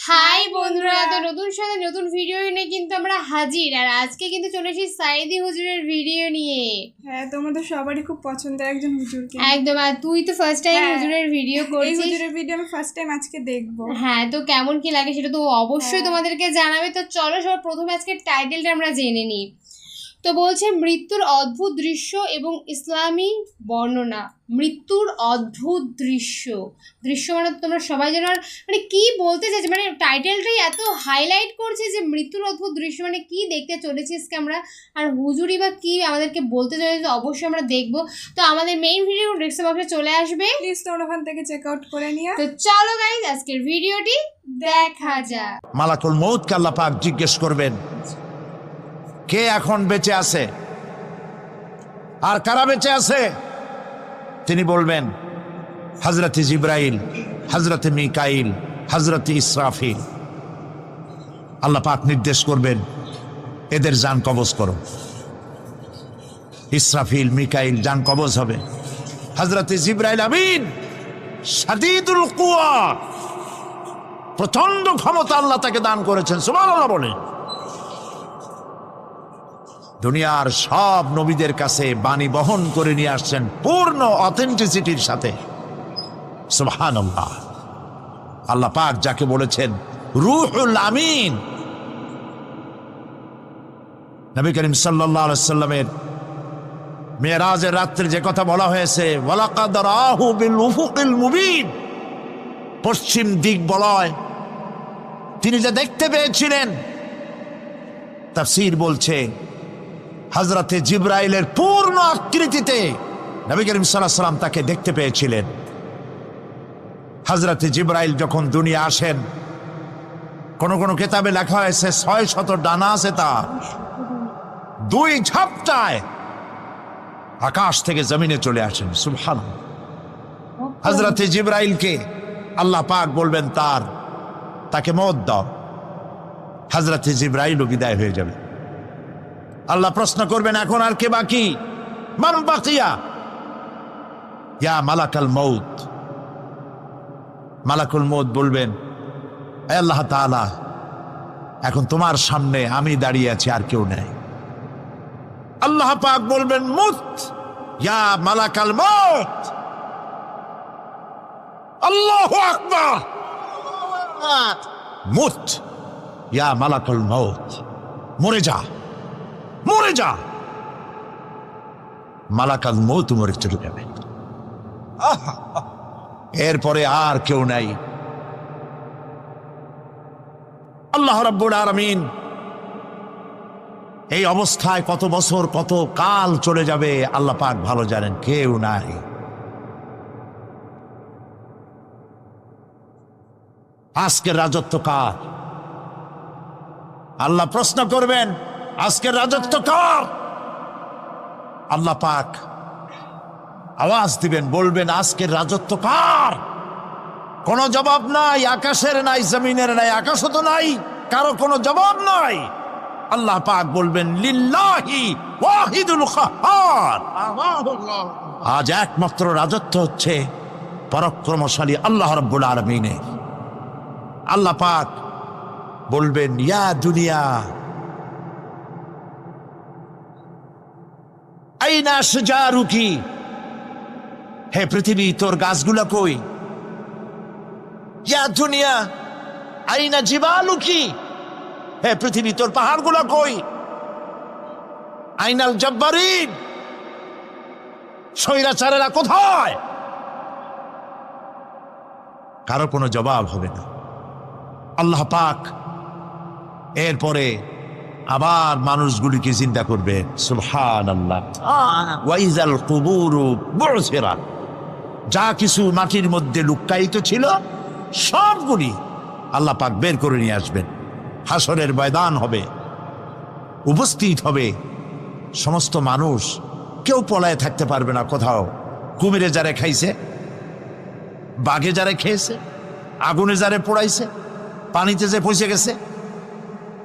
High বন্ধুরা তো নতুন সাথে নতুন ভিডিও নিয়ে কিন্তু আমরা হাজির। আর আজকে কিন্তু চলে এসেছি সাইদি হুজুরের ভিডিও নিয়ে। হ্যাঁ তোমাদের সবারই খুব পছন্দের একজন হুজুরকে একদম আর তুই তো ফার্স্ট টাইম হ্যাঁ। হুজুরের ভিডিও করছিস। হুজুরের ভিডিও আমি ফার্স্ট টাইম আজকে দেখব। হ্যাঁ তো কেমন কি লাগে সেটা তো অবশ্যই হ্যাঁ। তোমাদেরকে জানাবে। তো চলো সবার প্রথমে আজকে টাইটেলটা আমরা জেনে নিই। তো বলছে মৃত্যুর অদ্ভুত দৃশ্য এবং ইসলামী বর্ণনা। মৃত্যুর অদ্ভুত দৃশ্য। দৃশ্য মানে তোমরা সবাই যেন মানে কি বলতে চাইছে? মানে টাইটেলটাই এত হাইলাইট করছে যে মৃত্যুর অদ্ভুত দৃশ্য মানে কি দেখতে চলেছি আজকে আমরা? আর হুজুরি বা কি আমাদেরকে বলতে চলেছে অবশ্যই আমরা দেখব। তো আমাদের মেইন ভিডিও ডিসক্রিপশন বক্সে চলে আসবে। প্লিজ তোমরা ওখান থেকে চেক আউট করে নিও। তো চলো গাইজ আজকের ভিডিওটি দেখা যাক। মালাকুল মৌতকে আল্লাহ পাক জিজ্ঞেস করবেন কে এখন বেঁচে আছে? আর কারা বেঁচে আছে? তিনি বলবেন হজরতে জিব্রাইল হজরতে মিকাইল হজরতে ইসরাফিল। আল্লাহ পাক নির্দেশ করবেন, এদের যান কবজ করো। ইসরাফিল, মিকাইল, যান কবজ হবে। হজরতে জিব্রাইল আমিন সাদিদুল কুয়া প্রচণ্ড ক্ষমতা আল্লাহ তাকে দান করেছেন। সুবহানাল্লাহ বলে। দুনিয়ার সব নবীদের কাছে বাণী বহন করে নিয়ে আসছেন পূর্ণ অথেন্টিসিটির সাথে। আল্লাহ পাক যাকে বলেছেন, রুহুল আমিন। নবী করিম সাল্লামের মেয়েরাজের রাত্রে যে কথা বলা হয়েছে পশ্চিম দিক বলয়। তিনি যে দেখতে পেয়েছিলেন, তাফসীর বলছে হজরতে জিব্রাইলের পূর্ণ আকৃতিতে নবী করিম সাল্লাম তাকে দেখতে পেয়েছিলেন। হজরতে জিব্রাইল যখন দুনিয়া আসেন, কোন কোন কেতাবে লেখা হয়েছে, ছয় শত ডানা আছে তার। দুই ঝাপটায় আকাশ থেকে জমিনে চলে আসেন সুবহান হজরতে জিব্রাইলকে আল্লাহ পাক বলবেন, তার, তাকে মত দাও। হজরতে জিব্রাইলও বিদায় হয়ে যাবে। আল্লাহ প্রশ্ন করবেন, এখন আর কে বাকি? ইয়া মালাকাল মৌত মালাকুল মৌত বলবেন, "এ আল্লাহ তাআলা, এখন তোমার সামনে আমি দাঁড়িয়ে আছি, আর কেউ নেই। আল্লাহ পাক বলবেন মুত ইয়া মালাকাল মৌত আল্লাহু মুত ইয়া মালাকুল মৌত মরে যা। মরে যা। মালাকাল মৌত মরে চলে যাবে। এরপরে আর কেউ নাই। আল্লাহ রাব্বুল আলামিন এই অবস্থায় কত বছর, কত কাল চলে যাবে আল্লাহ পাক ভালো জানেন, কেউ নাই। আজকের রাজত্ব কার? আল্লাহ প্রশ্ন করবেন আজকের রাজত্ব কার। আল্লাহ পাক আওয়াজ দিবেন, বলবেন, আজকের রাজত্ব কার। কোনো জবাব নাই, আকাশের নাই, জমিনের নাই, আকাশও তো নাই, কারও কোনো জবাব নাই। আল্লাহ পাক বলবেন আজ একমাত্র রাজত্ব হচ্ছে পরাক্রমশালী আল্লাহ রাব্বুল আলামিনের। আল্লাহ পাক বলবেন, ইয়া দুনিয়া আইনা সুজারুকি হে পৃথিবী, তোর কই? ইয়া দুনিয়া, আইনা জিবালুকি হে পৃথিবী, তোর পাহাড়গুলা কই? আইনাল কোথায়? কারও কোনো জবাব হবে না। আল্লাহ পাক এরপরে আবার মানুষগুলিকে চিন্তা করবে। সুবহান আল্লাহ ওয়াইজাল কুবুরু বুরসিরা যা কিছু মাটির মধ্যে লুক্কায়িত ছিল সবগুলি আল্লাহ পাক বের করে নিয়ে আসবেন। হাসরের ময়দান হবে উপস্থিত হবে। সমস্ত মানুষ কেউ পলায় থাকতে পারবে না কোথাও। কুমিরে যারে খাইছে বাঘে যারে খেয়েছে আগুনে যারে পোড়াইছে পানিতে যে পৌঁছে গেছে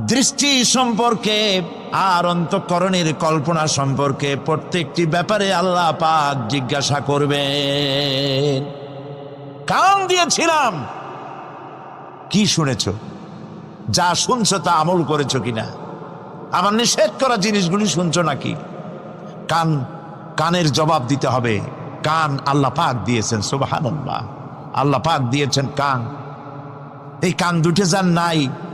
দৃষ্টি সম্পর্কে আর অন্তঃকরণের কল্পনা সম্পর্কে প্রত্যেকটি ব্যাপারে আল্লাহ পাক জিজ্ঞাসা করবেন। কান দিয়েছিলাম। কি শুনেছ? যা শুনছো তা আমল করেছ কিনা? আমার নিষেধ করা জিনিসগুলি শুনছো নাকি? কান, কানের জবাব দিতে হবে। কান আল্লাহ পাক দিয়েছেন সুবাহান আল্লাহ পাক দিয়েছেন কান। এই কান দুটে যার নাই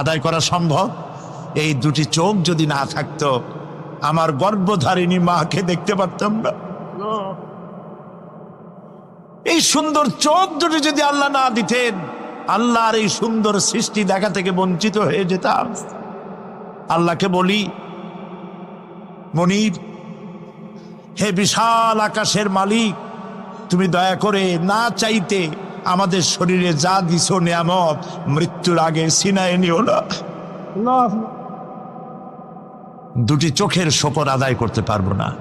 আদায় করা সম্ভব? এই দুটি চোখ যদি না থাকতো, আমার গর্ভধারিণী মাকে দেখতে পারতাম না। এই সুন্দর চোখ দুটি যদি আল্লাহ না দিতেন, আল্লাহর এই সুন্দর সৃষ্টি দেখা থেকে বঞ্চিত হয়ে যেতাম। আল্লাহকে বলি, মনির, হে বিশাল আকাশের মালিক, তুমি দয়া করে না চাইতে আমাদের শরীরে যা দিছ নিয়ামত মৃত্যুর আগে সিনায় নিও না। দুটি চোখের শকর আদায় করতে পারব না।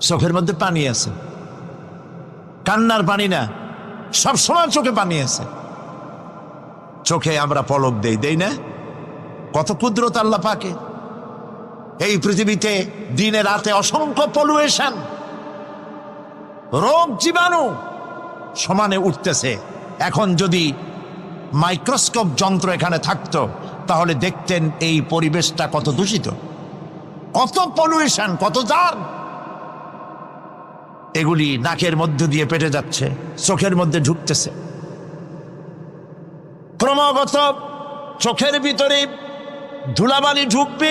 চোখের মধ্যে পানি আছে। কান্নার পানি না সব সময় চোখে পানি আছে। চোখে আমরা পলক দেই দেই না? কত কুদরত আল্লাহ পাকে। এই পৃথিবীতে দিনে রাতে অসংখ্য পলুয়েশন। রোগ জীবাণু সমানে উঠতেছে। এখন যদি মাইক্রোস্কোপ যন্ত্র এখানে থাকতো, তাহলে দেখতেন এই পরিবেশটা কত দূষিত। কত পলিউশন কত জান এগুলি নাকের মধ্য দিয়ে পেটে যাচ্ছে, চোখের মধ্যে ঢুকতেছে। ক্রমাগত চোখের ভিতরে ধুলাবালি ঢুকবে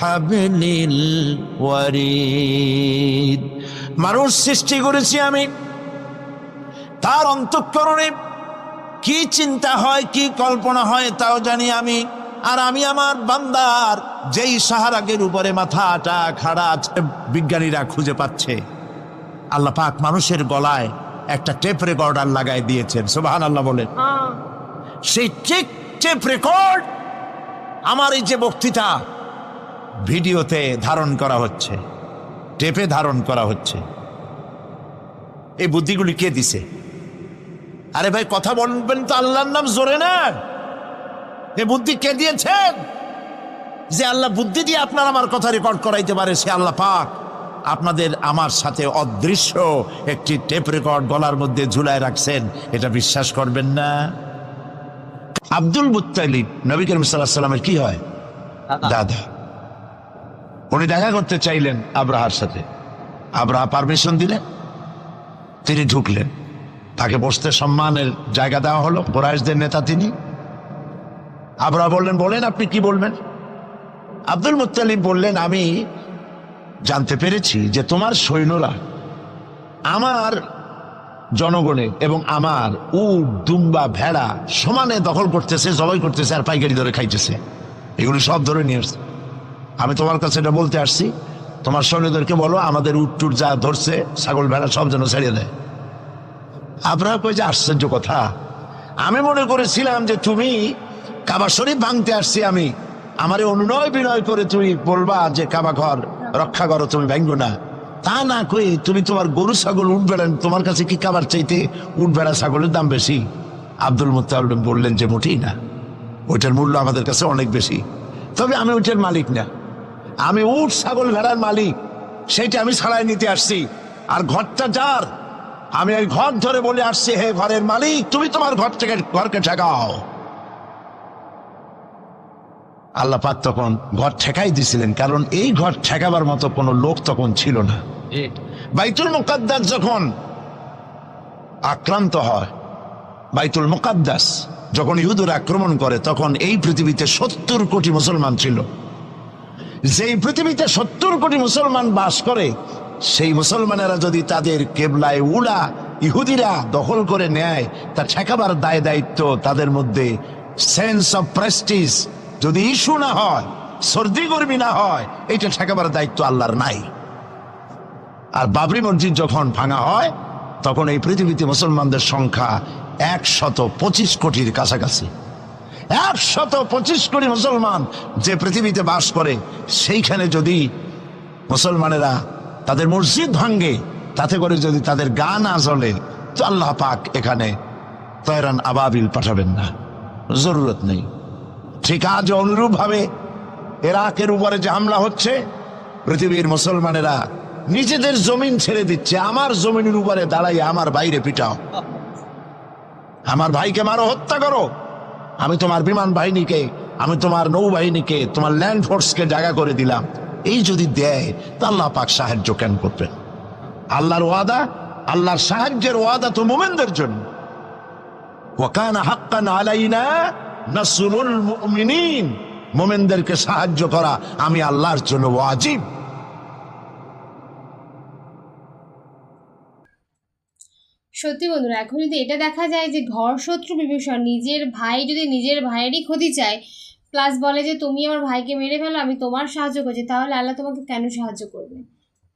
হাবলিল ওয়ারিদ। মানুষ সৃষ্টি করেছি আমি। তার অন্তঃকরণে কি চিন্তা হয় কি কল্পনা হয় তাও জানি আমি। আর আমি আমার বান্দার যেই সাহারাগের উপরে মাথাটা খাড়া আছে, বিজ্ঞানীরা খুঁজে পাচ্ছে। আল্লাহ পাক মানুষের গলায় একটা টেপ রেকর্ডার লাগাই দিয়েছেন। সুবাহান আল্লাহ বলেন সেই ঠিক টেপ রেকর্ড আমার এই যে বক্তৃতা ভিডিওতে ধারণ করা হচ্ছে টেপে ধারণ করা হচ্ছে। এই বুদ্ধিগুলি কে দিছে? আরে ভাই কথা বলবেন তো আল্লাহর নাম জোরে না। এ বুদ্ধি কে দিয়েছেন? যে আল্লাহ বুদ্ধি দিয়ে আপনার আমার কথা রেকর্ড করাইতে পারে সে আল্লাহ পাক। আপনাদের আমার সাথে অদৃশ্য একটি টেপ রেকর্ড গলার মধ্যে ঝুলায় রাখছেন এটা বিশ্বাস করবেন না। আব্দুল মুত্তালিব নবী করিম সাল্লাহ সাল্লামের কি হয়? দাদা। উনি দেখা করতে চাইলেন আব্রাহার সাথে। আব্রাহা পারমিশন দিলেন। তিনি ঢুকলেন। তাকে বসতে সম্মানের জায়গা দেওয়া হলো কোরআশদের নেতা তিনি। আবরা বললেন, বলেন আপনি কি বলবেন? আব্দুল মুত্তালিব বললেন, আমি জানতে পেরেছি যে তোমার সৈন্যরা আমার জনগণের এবং আমার উট, দুম্বা, ভেড়া সমানে দখল করতেছে, জবাই করতেছে আর পাইকারি ধরে খাইতেছে। এগুলি সব ধরে নিয়ে আসছে। আমি তোমার কাছে এটা বলতে আসছি। তোমার সৈন্যদেরকে বলো, আমাদের উট টুট যা ধরছে, ছাগল ভেড়া সব যেন ছেড়ে দেয়। আপনারা কই যে আশ্চর্য কথা। আমি মনে করেছিলাম যে তুমি কাবা শরীফ ভাঙতে আসছি আমি। আমারে অনুনয় বিনয় করে তুমি বলবা যে কাবা ঘর রক্ষা করো, তুমি ভাঙ্গো না। তা না কই, তুমি তোমার গরু, ছাগল উঠ বেড়ান তোমার কাছে কি কাবার চাইতে উঠ বেড়া ছাগলের দাম বেশি? আব্দুল মুতালিম বললেন যে মোটেই না। ওইটার মূল্য আমাদের কাছে অনেক বেশি। তবে আমি ওইটার মালিক না। আমি উঠ ছাগল ভেড়ার মালিক। সেইটা আমি ছাড়াই নিতে আসছি। আর ঘরটা যার? আমি ওই ঘর ধরে বলে আসছি হে ঘরের মালিক তুমি তোমার ঘর থেকে ঘরকে ঠেকাও। আল্লাহ পাক তখন ঘর ঠেকাই দিছিলেন কারণ এই ঘর ঠেকাবার মতো কোনো লোক তখন ছিল না। বাইতুল মুকাদ্দাস যখন আক্রান্ত হয় বাইতুল মুকাদ্দাস যখন ইহুদুর আক্রমণ করে তখন এই পৃথিবীতে সত্তর কোটি মুসলমান ছিল। যেই পৃথিবীতে সত্তর কোটি মুসলমান বাস করে, সেই মুসলমানেরা যদি তাদের কেবলায় উড়া ইহুদিরা দখল করে নেয়, তা ঠেকাবার দায় দায়িত্ব তাদের মধ্যে সেন্স অফ প্রেস্টিজ যদি ইস্যু না হয় সর্দি গর্মী না হয়, এটা ঠেকাবার দায়িত্ব আল্লাহর নাই। আর বাবরি মসজিদ যখন ভাঙা হয়, তখন এই পৃথিবীতে মুসলমানদের সংখ্যা একশত পঁচিশ কোটির কাছাকাছি। একশত পঁচিশ কোটি মুসলমান যে পৃথিবীতে বাস করে, সেইখানে যদি মুসলমানেরা তাদের মসজিদ ভাঙ্গে তাতে করে যদি তাদের গা না জ্বলে, তো আল্লাহ পাক এখানে তয়রান আবাবিল পাঠাবেন না। জরুরত নেই। ঠিক আজ অনুরূপ ভাবে এরাকের উপরে যে হামলা হচ্ছে, পৃথিবীর মুসলমানেরা নিজেদের জমিন ছেড়ে দিচ্ছে, আমার জমিনের উপরে দাঁড়াই আমার বাইরে পিটাও। আমার ভাইকে মারো, হত্যা করো। আমি তোমার বিমান বাহিনীকে, আমি তোমার নৌবাহিনীকে, তোমার ল্যান্ড ফোর্সকে জায়গা করে দিলাম। এই যদি দেয়, তা আল্লাহ পাক সাহায্য কেন করবেন? আল্লাহর ওয়াদা, আল্লাহর সাহায্যের ওয়াদা তো মোমেনদের জন্য। আলাইনা মোমেনদেরকে সাহায্য করা আমি আল্লাহর জন্য ওয়াজিব। সত্যি বন্ধুরা, এখন যদি এটা দেখা যায় যে ঘর শত্রু বিভীষণ, নিজের ভাই যদি নিজের ভাইয়েরই ক্ষতি চায় প্লাস বলে যে, তুমি আমার ভাইকে মেরে ফেলো, আমি তোমার সাহায্য করছি, তাহলে আল্লাহ তোমাকে কেন সাহায্য করবে?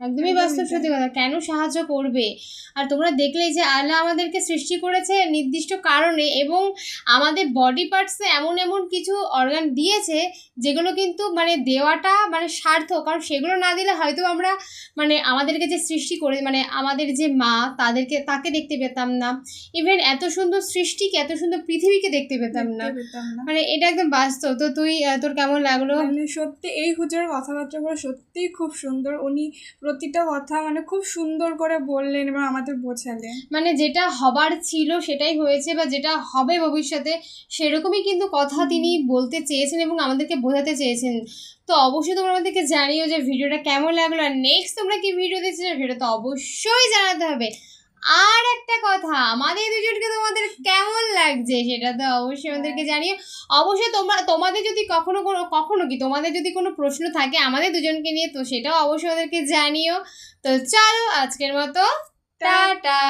একদমই বাস্তব সত্যি কথা। কেন সাহায্য করবে? আর তোমরা দেখলেই যে আল্লাহ আমাদেরকে সৃষ্টি করেছে নির্দিষ্ট কারণে এবং আমাদের বডি পার্টসে এমন এমন কিছু অর্গান দিয়েছে যেগুলো কিন্তু মানে দেওয়াটা মানে সার্থক। কারণ সেগুলো না দিলে হয়তো আমরা মানে আমাদেরকে যে সৃষ্টি করে মানে আমাদের যে মা তাদেরকে তাকে দেখতে পেতাম না। ইভেন এত সুন্দর সৃষ্টিকে এত সুন্দর পৃথিবীকে দেখতে পেতাম না। মানে এটা একদম বাস্তব। তো তুই তোর কেমন লাগল? মানে সত্যি এই হুজুরের কথাবার্তাগুলো সত্যিই খুব সুন্দর। উনি প্রতিটা কথা মানে খুব সুন্দর করে বললেন এবং আমাদের বোঝালেন। মানে যেটা হবার ছিল সেটাই হয়েছে বা যেটা হবে ভবিষ্যতে সেরকমই কিন্তু কথা তিনি বলতে চেয়েছেন এবং আমাদেরকে বোঝাতে চেয়েছেন। তো অবশ্যই তোমরা আমাদেরকে জানিও যে ভিডিওটা কেমন লাগল। আর নেক্সট তোমরা কি ভিডিও দেখছ সেটা তো অবশ্যই জানাতে হবে। আর একটা কথা আমাদের দুজনকে তোমাদের কেমন লাগছে সেটা তো অবশ্যই আমাদেরকে জানিও। অবশ্যই তোমরা তোমাদের যদি কখনো কোনো কখনো কি তোমাদের যদি কোনো প্রশ্ন থাকে আমাদের দুজনকে নিয়ে তো সেটাও অবশ্যই আমাদেরকে জানিও। তো চলো আজকের মতো টাটা।